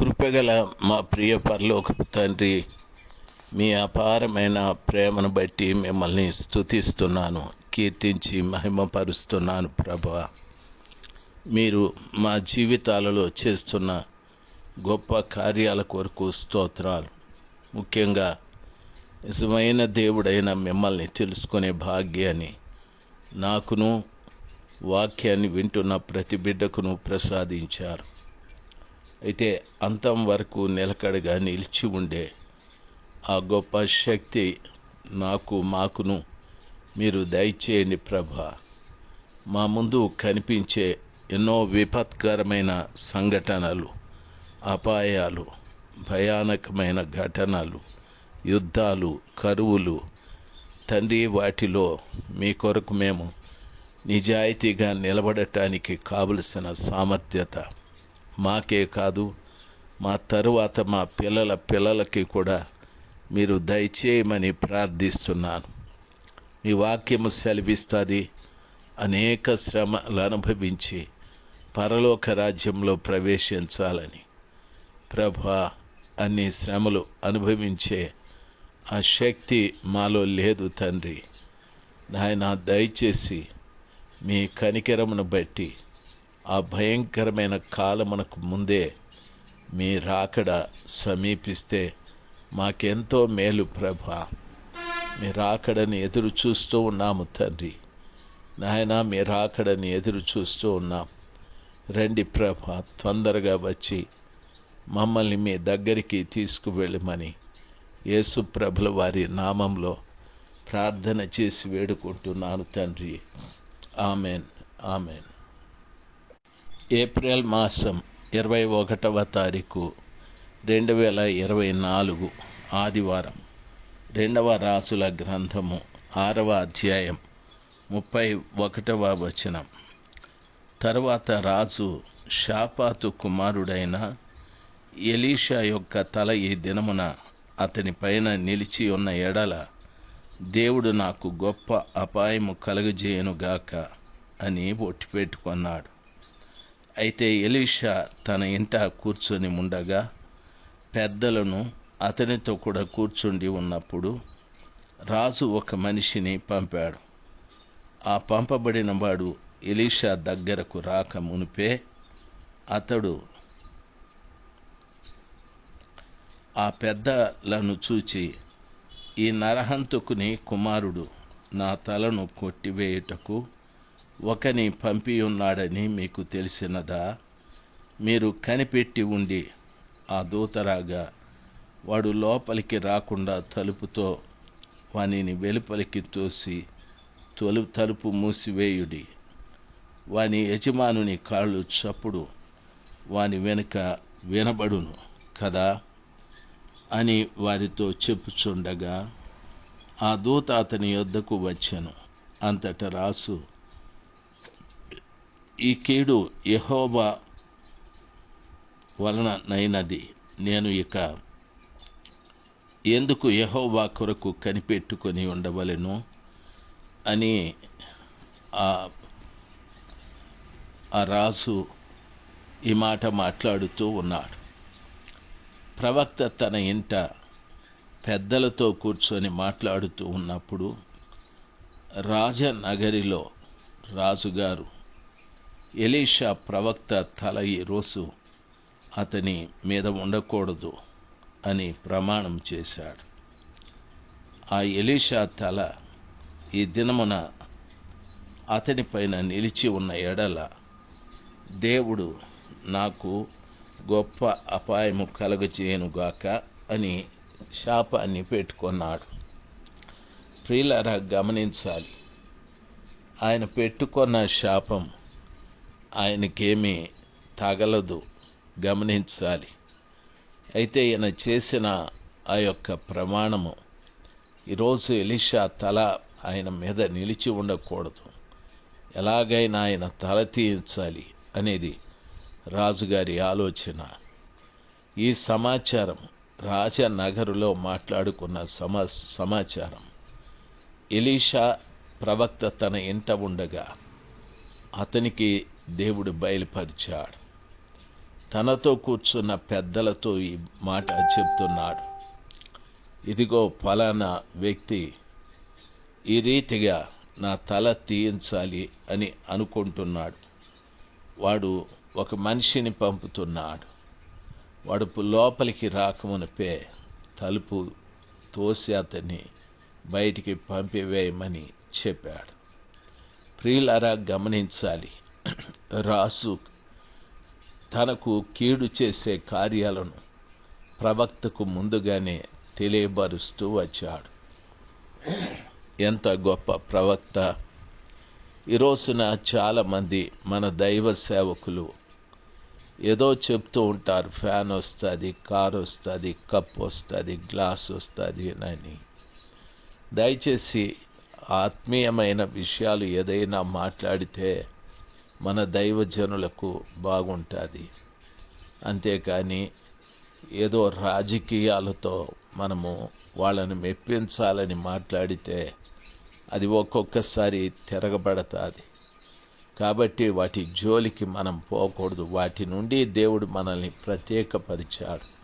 కృపగల మా ప్రియ పరలోకపు తండ్రి మీ అపారమైన ప్రేమను బట్టి మిమ్మల్ని స్తుతిస్తున్నాను కీర్తించి మహిమపరుస్తున్నాను ప్రభా. మీరు మా జీవితాలలో చేస్తున్న గొప్ప కార్యాల కొరకు స్తోత్రాలు. ముఖ్యంగా నిజమైన దేవుడైన మిమ్మల్ని తెలుసుకునే భాగ్యాన్ని నాకును వాక్యాన్ని వింటున్న ప్రతి బిడ్డకును ప్రసాదించారు. అయితే అంతం వరకు నిలకడగా నిలిచి ఉండే ఆ గొప్ప శక్తి నాకు మాకును. మీరు దయచేయండి ప్రభా. మా ముందు కనిపించే ఎన్నో విపత్కరమైన సంఘటనలు అపాయాలు భయానకమైన ఘటనలు యుద్ధాలు కరువులు తండ్రి వాటిలో మీ కొరకు మేము నిజాయితీగా నిలబడటానికి కావలసిన సామర్థ్యత మాకే కాదు మా తరువాత మా పిల్లల పిల్లలకి కూడా మీరు దయచేయమని ప్రార్థిస్తున్నాను. మీ వాక్యము సెలవిస్తుంది. అనేక శ్రమలు అనుభవించి పరలోక రాజ్యంలో ప్రవేశించాలని. ప్రభా అన్ని శ్రమలు అనుభవించే ఆ శక్తి మాలో లేదు తండ్రి. నాయన దయచేసి మీ కనికరమును బట్టి ఆ భయంకరమైన కాలమునకు ముందే మీ రాకడ సమీపిస్తే మాకెంతో మేలు ప్రభా. మీ రాకడని ఎదురు చూస్తూ ఉన్నాము తండ్రి. నాయన మీ రాకడని ఎదురు చూస్తూ ఉన్నాం. రండి ప్రభ తొందరగా వచ్చి మమ్మల్ని మీ దగ్గరికి తీసుకువెళ్ళమని యేసు ప్రభుల వారి నామంలో ప్రార్థన చేసి వేడుకుంటున్నాను తండ్రి. Amen amen. ఏప్రిల్ మాసం ఇరవై ఒకటవ తారీఖు రెండు వేల ఇరవై నాలుగు ఆదివారం. రెండవ రాసుల గ్రంథము ఆరవ అధ్యాయం ముప్పై ఒకటవ వచనం. తరువాత రాజు షాపాతు కుమారుడైన ఎలీషా యొక్క తల ఈ దినమున అతని పైన నిలిచి ఉన్న ఎడల దేవుడు నాకు గొప్ప అపాయము కలుగజేయనుగాక అని ఒట్టిపెట్టుకున్నాడు. అయితే ఎలీషా తన ఇంట కూర్చొని ఉండగా పెద్దలను అతనితో కూడా కూర్చుండి ఉన్నప్పుడు రాజు ఒక మనిషిని పంపాడు. ఆ పంపబడిన వాడు ఎలీషా దగ్గరకు రాక మునిపే అతడు ఆ పెద్దలను చూచి ఈ నరహంతకుని కుమారుడు నా తలను కొట్టివేయుటకు ఒకని పంపి ఉన్నాడని మీకు తెలిసినదా? మీరు కనిపెట్టి ఉండి ఆ దూతరాగా వాడు లోపలికి రాకుండా తలుపుతో వానిని వెలుపలికి తోసి తొలు తలుపు మూసివేయుడి. వాని యజమానుని కాళ్ళు చప్పుడు వాని వెనుక వినబడును కదా? అని వారితో చెప్పుచుండగా ఆ దూత అతని యొద్దకు వచ్చెను. అంతట రాసు ఈ కీడు యహోబా వలన నైనది. నేను ఇక ఎందుకు యహోవా కొరకు కనిపెట్టుకొని ఉండవలెను అని ఆ రాజు ఈ మాట మాట్లాడుతూ ఉన్నాడు. ప్రవక్త తన ఇంట పెద్దలతో కూర్చొని మాట్లాడుతూ ఉన్నప్పుడు రాజనగరిలో రాజుగారు ఎలీషా ప్రవక్త తల ఈ రోజు అతని మీద ఉండకూడదు అని ప్రమాణం చేశాడు. ఆ ఎలీషా తల ఈ దినమున అతనిపైన నిలిచి ఉన్న ఎడల దేవుడు నాకు గొప్ప అపాయము కలుగజేయనుగాక అని శాపాన్ని పెట్టుకున్నాడు. ప్రియులరా గమనించాలి. ఆయన పెట్టుకున్న శాపం ఆయనకేమీ తగలదు. గమనించాలి. అయితే ఈయన చేసిన ఆ యొక్క ప్రమాణము ఈరోజు ఎలిషా తల ఆయన మీద నిలిచి ఉండకూడదు. ఎలాగైనా ఆయన తల తీయించాలి అనేది రాజుగారి ఆలోచన. ఈ సమాచారం రాజనగరులో మాట్లాడుకున్న సమా సమాచారం. ఎలీషా ప్రవక్త తన ఇంట ఉండగా అతనికి దేవుడు బయలుపరిచాడు. తనతో కూర్చున్న పెద్దలతో ఈ మాట చెప్తున్నాడు. ఇదిగో ఫలానా వ్యక్తి ఈ రీతిగా నా తల తీయించాలి అని అనుకుంటున్నాడు. వాడు ఒక మనిషిని పంపుతున్నాడు. వాడు లోపలికి రాకమునిపే తలుపు తోసి అతన్ని బయటికి పంపివేయమని చెప్పాడు. ప్రియులరా గమనించాలి. రాసు తనకు కీడు చేసే కార్యాలను ప్రవక్తకు ముందుగానే తెలియబరుస్తూ వచ్చాడు. ఎంత గొప్ప ప్రవక్త. ఈ రోజున చాలామంది మన దైవ సేవకులు ఏదో చెప్తూ ఉంటారు ఫ్యాన్ వస్తుంది కార్ వస్తుంది కప్ వస్తుంది గ్లాస్ వస్తుంది అని. దయచేసి ఆత్మీయమైన విషయాలు ఏదైనా మాట్లాడితే మన దైవజనులకు బాగుంటుంది. అంతేకాని ఏదో రాజకీయాలతో మనము వాళ్ళని మెప్పించాలని మాట్లాడితే అది ఒక్కొక్కసారి తిరగబడతాది. కాబట్టి వాటి జోలికి మనం పోకూడదు. వాటి నుండి దేవుడు మనల్ని ప్రత్యేకపరిచాడు.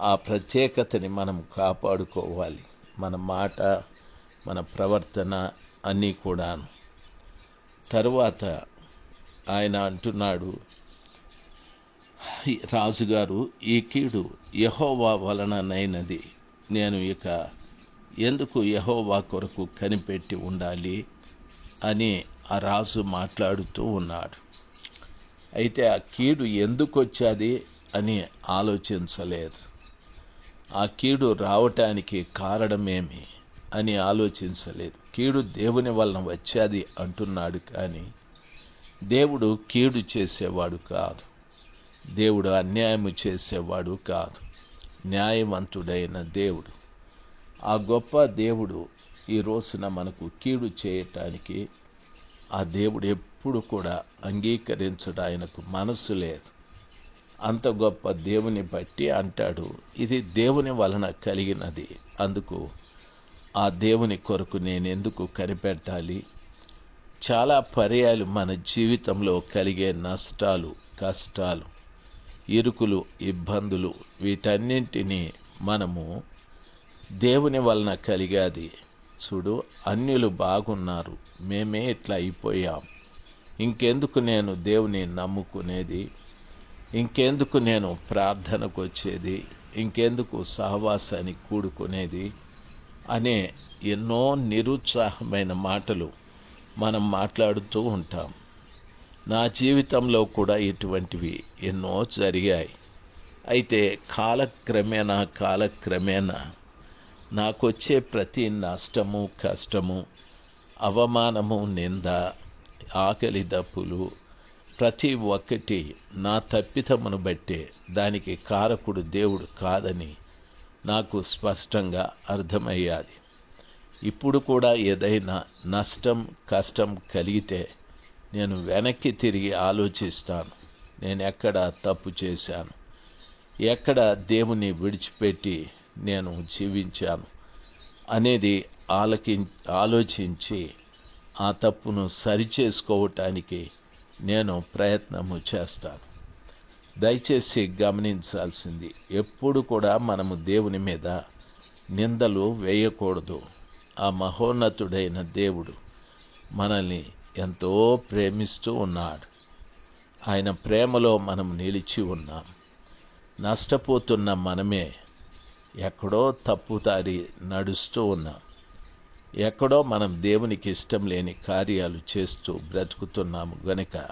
ఆ ప్రత్యేకతని మనం కాపాడుకోవాలి. మన మాట మన ప్రవర్తన అన్నీ కూడాను. తరువాత ఆయన అంటున్నాడు రాజుగారు ఈ కీడు యహోవా వలననైనది నేను ఇక ఎందుకు యహోవా కొరకు కనిపెట్టి ఉండాలి? అని ఆ రాజు మాట్లాడుతూ ఉన్నాడు. అయితే ఆ కీడు ఎందుకు వచ్చాది? అని ఆలోచించలేదు. ఆ కీడు రావటానికి కారణమేమి? అని ఆలోచించలేదు. కీడు దేవుని వలన వచ్చాది అంటున్నాడు కానీ దేవుడు కీడు చేసేవాడు కాదు. దేవుడు అన్యాయము చేసేవాడు కాదు. న్యాయవంతుడైన దేవుడు. ఆ గొప్ప దేవుడు ఈ రోజున మనకు కీడు చేయటానికి ఆ దేవుడు ఎప్పుడు కూడా అంగీకరించడం. ఆయనకు మనసు లేదు. అంత గొప్ప దేవుని బట్టి అంటాడు. ఇది దేవుని వలన కలిగినది. అందుకు ఆ దేవుని కొరకు నేను ఎందుకు కనిపెట్టాలి? చాలా పర్యాలు మన జీవితంలో కలిగే నష్టాలు కష్టాలు ఇరుకులు ఇబ్బందులు వీటన్నింటినీ మనము దేవుని వలన కలిగాది. చూడు అన్యులు బాగున్నారు మేమే ఇట్లా అయిపోయాం. ఇంకెందుకు నేను దేవుని నమ్ముకునేది? ఇంకెందుకు నేను ప్రార్థనకు వచ్చేది? ఇంకెందుకు సహవాసానికి కూడుకునేది? అనే ఎన్నో నిరుత్సాహమైన మాటలు మనం మాట్లాడుతూ ఉంటాం. నా జీవితంలో కూడా ఇటువంటివి ఎన్నో జరిగాయి. అయితే కాలక్రమేణా కాలక్రమేణా నాకొచ్చే ప్రతి నష్టము కష్టము అవమానము నింద ఆకలి దప్పులు ప్రతి ఒక్కటి నా తప్పితమును బట్టే దానికి కారకుడు దేవుడు కాదని నాకు స్పష్టంగా అర్థమయ్యాది. ఇప్పుడు కూడా ఏదైనా నష్టం కష్టం కలిగితే నేను వెనక్కి తిరిగి ఆలోచిస్తాను. నేను ఎక్కడ తప్పు చేశాను? ఎక్కడ దేవుని విడిచిపెట్టి నేను జీవించాను? అనేది ఆలకి ఆలోచించి ఆ తప్పును సరిచేసుకోవటానికి నేను ప్రయత్నము చేస్తాను. దయచేసి గమనించాల్సింది ఎప్పుడు కూడా మనము దేవుని మీద నిందలు వేయకూడదు. ఆ మహోన్నతుడైన దేవుడు మనల్ని ఎంతో ప్రేమిస్తూ ఉన్నాడు. ఆయన ప్రేమలో మనం నిలిచి ఉన్నాం. నష్టపోతున్న మనమే ఎక్కడో తప్పుదారి నడుస్తూ ఉన్నాం. ఎక్కడో మనం దేవునికి ఇష్టం లేని కార్యాలు చేస్తూ బ్రతుకుతున్నాము గనుక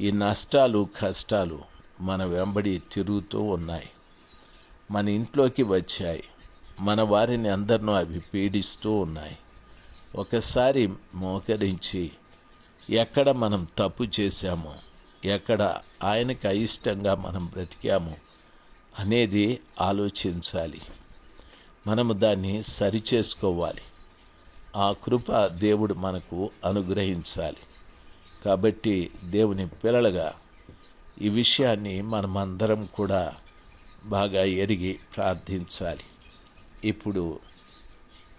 ఈ నష్టాలు కష్టాలు మన వెంబడి తిరుగుతూ ఉన్నాయి. మన ఇంట్లోకి వచ్చాయి. మన వారిని అందరినూ అవి పీడిస్తూ ఉన్నాయి. ఒకసారి మోకరించి ఎక్కడ మనం తప్పు చేశామో ఎక్కడ ఆయనకి అయిష్టంగా మనం బ్రతికాము అనేది ఆలోచించాలి. మనము దాన్ని సరిచేసుకోవాలి. ఆ కృప దేవుడు మనకు అనుగ్రహించాలి. కాబట్టి దేవుని పిల్లలుగా ఈ విషయాన్ని మనమందరం కూడా బాగా ఎరిగి ప్రార్థించాలి. ఇప్పుడు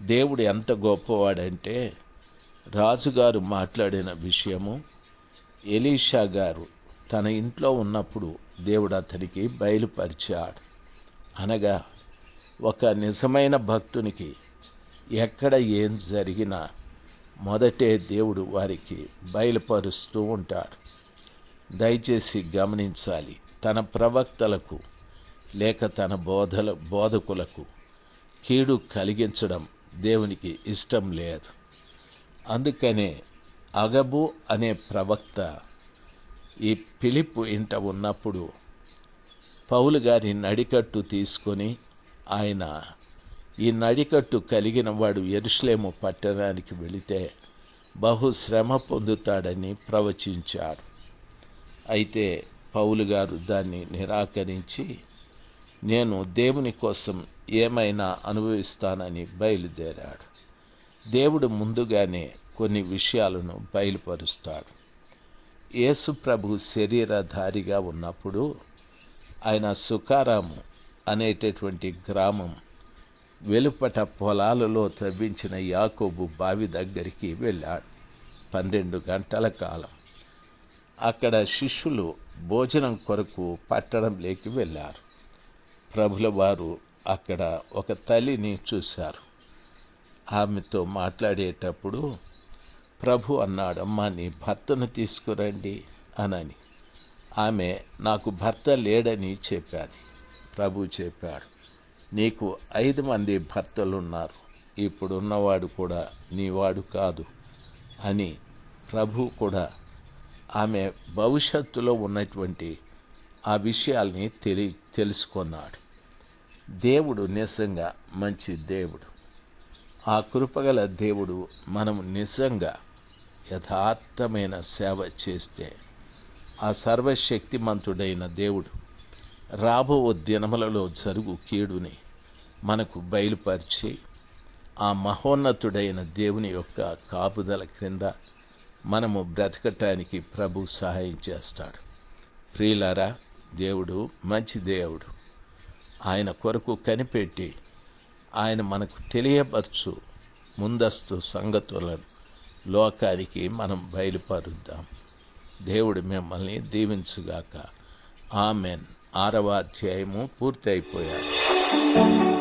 దేవుడు ఎంత గొప్పవాడంటే రాజుగారు మాట్లాడిన విషయము ఎలీషా గారు తన ఇంట్లో ఉన్నప్పుడు దేవుడు అతనికి బయలుపరిచాడు. అనగా ఒక నిజమైన భక్తునికి ఎక్కడ ఏం జరిగినా మొదటే దేవుడు వారికి బయలుపరుస్తూ ఉంటాడు. దయచేసి గమనించాలి తన ప్రవక్తలకు లేక తన బోధల బోధకులకు కీడు కలిగించడం దేవునికి ఇష్టం లేదు. అందుకనే అగబు అనే ప్రవక్త ఈ పిలిపు ఇంట ఉన్నప్పుడు పౌలు గారి నడికట్టు తీసుకొని ఆయన ఈ నడికట్టు కలిగిన వాడు ఎరుషులేము పట్టణానికి వెళితే బహు శ్రమ పొందుతాడని ప్రవచించాడు. అయితే పౌలు గారు దాన్ని నిరాకరించి నేను దేవుని కోసం ఏమైనా అనుభవిస్తానని బయలుదేరాడు. దేవుడు ముందుగానే కొన్ని విషయాలను బయలుపరుస్తాడు. యేసు ప్రభు శరీరధారిగా ఉన్నప్పుడు ఆయన సుఖారాము అనేటటువంటి గ్రామం వెలుపట పొలాలలో త్రవ్వించిన యాకోబు బావి దగ్గరికి వెళ్ళాడు. పన్నెండు గంటల కాలం. అక్కడ శిష్యులు భోజనం కొరకు పట్టణంలోకి వెళ్ళారు. ప్రభుల వారు అక్కడ ఒక తల్లిని చూశారు. ఆమెతో మాట్లాడేటప్పుడు ప్రభు అన్నాడు అమ్మ నీ భర్తను తీసుకురండి అనని. ఆమె నాకు భర్త లేడని చెప్పాది. ప్రభు చెప్పాడు నీకు ఐదు మంది భర్తలున్నారు. ఇప్పుడున్నవాడు కూడా నీవాడు కాదు అని ప్రభు కూడా ఆమె భవిష్యత్తులో ఉన్నటువంటి ఆ విషయాల్ని తెలి తెలుసుకున్నాడు. దేవుడు నిజంగా మంచి దేవుడు. ఆ కృపగల దేవుడు మనం నిజంగా యథార్థమైన సేవ చేస్తే ఆ సర్వశక్తిమంతుడైన దేవుడు రాబో దినములలో జరుగు కీడుని మనకు బయలుపరిచి ఆ మహోన్నతుడైన దేవుని యొక్క కాపుదల క్రింద మనము బ్రతకటానికి ప్రభు సహాయం చేస్తాడు. ప్రియులారా దేవుడు మంచి దేవుడు. ఆయన కొరకు కనిపెట్టి ఆయన మనకు తెలియపరచు ముందస్తు సంగతులను లోకానికి మనం బయలుపరుద్దాం. దేవుడు మిమ్మల్ని దీవించుగాక. ఆమెన్. ఆరవ అధ్యాయము పూర్తి అయిపోయాడు